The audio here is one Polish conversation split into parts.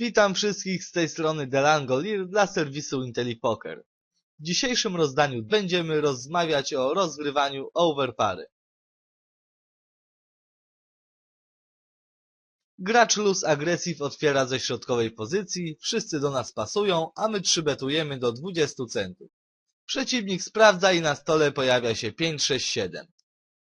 Witam wszystkich z tej strony Delango Lir dla serwisu IntelliPoker. W dzisiejszym rozdaniu będziemy rozmawiać o rozgrywaniu overpary. Gracz luz aggressive otwiera ze środkowej pozycji, wszyscy do nas pasują, a my 3 betujemy do 20 centów. Przeciwnik sprawdza i na stole pojawia się 5, 6, 7.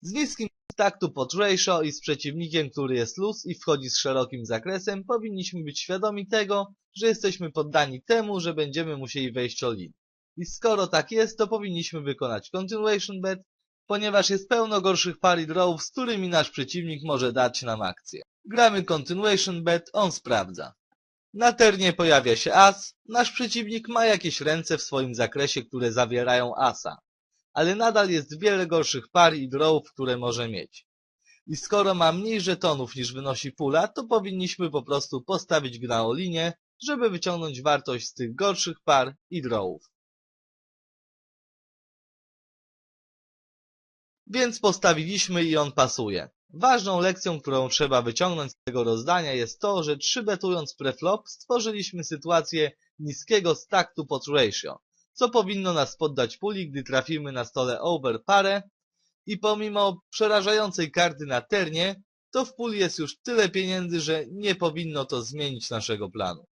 Z niskim taktu ratio i z przeciwnikiem, który jest luz i wchodzi z szerokim zakresem, powinniśmy być świadomi tego, że jesteśmy poddani temu, że będziemy musieli wejść o lin. I skoro tak jest, to powinniśmy wykonać continuation bet, ponieważ jest pełno gorszych par i drawów, z którymi nasz przeciwnik może dać nam akcję. Gramy continuation bet, on sprawdza. Na ternie pojawia się as, nasz przeciwnik ma jakieś ręce w swoim zakresie, które zawierają asa ale nadal jest wiele gorszych par i drawów, które może mieć. I skoro ma mniej żetonów niż wynosi pula, to powinniśmy po prostu postawić grę o linię, żeby wyciągnąć wartość z tych gorszych par i drawów. Więc postawiliśmy i on pasuje. Ważną lekcją, którą trzeba wyciągnąć z tego rozdania jest to, że 3 betując preflop stworzyliśmy sytuację niskiego staktu pod ratio co powinno nas poddać puli, gdy trafimy na stole over parę i pomimo przerażającej karty na ternie, to w puli jest już tyle pieniędzy, że nie powinno to zmienić naszego planu.